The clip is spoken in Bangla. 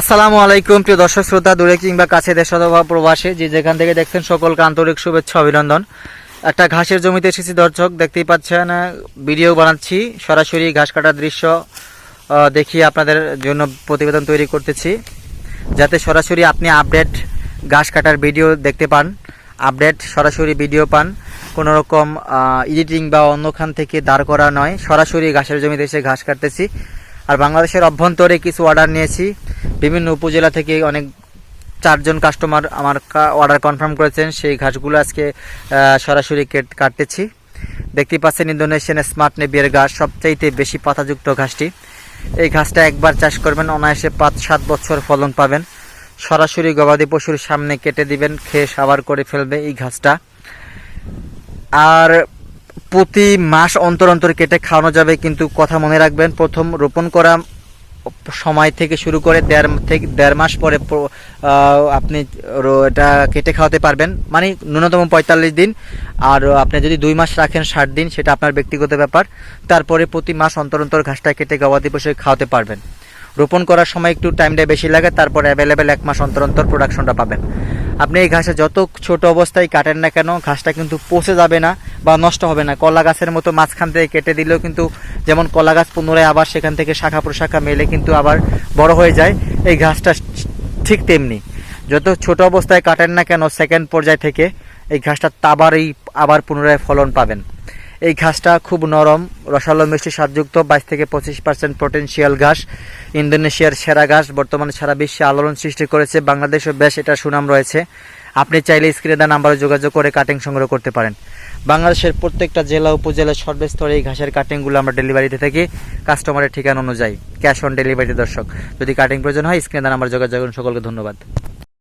আসসালামু আলাইকুম, প্রিয় দর্শক শ্রোতা, দূরে কিংবা কাছে দেশ অথবা প্রবাসে, যে যেখান থেকে দেখছেন সকলকে আন্তরিক শুভেচ্ছা, অভিনন্দন। একটা ঘাসের জমিতে এসেছি, দর্শক, দেখতেই পাচ্ছেন, ভিডিও বানাচ্ছি, সরাসরি ঘাস কাটার দৃশ্য দেখিয়ে আপনাদের জন্য প্রতিবেদন তৈরি করতেছি। যাতে সরাসরি আপনি আপডেট ঘাস কাটার ভিডিও দেখতে পান, আপডেট সরাসরি ভিডিও পান, কোনো রকম এডিটিং বা অন্যখান থেকে দাঁড় করা নয়, সরাসরি ঘাসের জমিতে এসে ঘাস কাটতেছি। আর বাংলাদেশের অভ্যন্তরে কিছু অর্ডার নিয়েছি বিভিন্ন উপজেলা থেকে অনেক চারজন কাস্টমার আমার অর্ডার কনফার্ম করেছেন। সেই ঘাসগুলো আজকে সরাসরি কেট- কাটতেছি। দেখতে পাচ্ছেন ইন্দোনেশিয়ান স্মার্ট নেবিয়ার ঘাস, সবচাইতে বেশি পাতাযুক্ত ঘাসটি। এই ঘাসটা একবার চাষ করবেন, অনায়াসে পাঁচ সাত বছর ফলন পাবেন। সরাসরি গবাদি পশুর সামনে কেটে দিবেন, খেয়ে সাবার করে ফেলবে এই ঘাসটা। আর প্রতি মাস অন্তর অন্তর কেটে খাওয়ানো যাবে, কিন্তু কথা মনে রাখবেন, প্রথম রোপণ করা সময় থেকে শুরু করে দেড় থেকে দেড় মাস পরে আপনি এটা কেটে খাওয়াতে পারবেন। মানে ন্যূনতম পঁয়তাল্লিশ দিন। আর আপনি যদি দুই মাস রাখেন ষাট দিন, সেটা আপনার ব্যক্তিগত ব্যাপার। তারপরে প্রতি মাস অন্তর অন্তর ঘাসটা কেটে গবাদি পশু খাওয়াতে পারবেন। রোপণ করার সময় একটু টাইমটা বেশি লাগে, তারপর অ্যাভেলেবেল এক মাস অন্তর অন্তর প্রোডাকশনটা পাবেন। আপনি এই ঘাসে যত ছোট অবস্থায় কাটেন না কেন, ঘাসটা কিন্তু পচে যাবে না বা নষ্ট হবে না। কলা গাছের মতো মাঝখান থেকে কেটে দিলেও কিন্তু যেমন কলা গাছ পুনরায় আবার সেখান থেকে শাখা প্রশাখা মেলে কিন্তু আবার বড় হয়ে যায়। এই ঘাসটা ঠিক তেমনি। যত ছোট অবস্থায় কাটেন না কেন সেকেন্ড পর্যায় থেকে এই ঘাসটা আবারই আবার পুনরায় ফলন পাবেন। এই ঘাসটা খুব নরম, রসালো মিষ্টি স্বাদযুক্ত, বাইশ থেকে পঁচিশ পার্সেন্ট পটেনশিয়াল ঘাস। ইন্দোনেশিয়ার সেরা ঘাস বর্তমানে সারা বিশ্বে আলোড়ন সৃষ্টি করেছে বাংলাদেশও বেশ এটা সুনাম রয়েছে। আপনি চাইলে স্ক্রিনে দেওয়া নাম্বারে যোগাযোগ করে কাটিং সংগ্রহ করতে পারেন। বাংলাদেশের প্রত্যেকটা জেলা, উপজেলা, সর্বস্তরে এই ঘাসের কাটিংগুলো আমরা ডেলিভারিতে থাকি কাস্টমারের ঠিকানা অনুযায়ী ক্যাশ অন ডেলিভারি দর্শক। যদি কাটিং প্রয়োজন হয় স্ক্রিনে দেওয়া নাম্বার যোগাযোগ করুন। সকলকে ধন্যবাদ।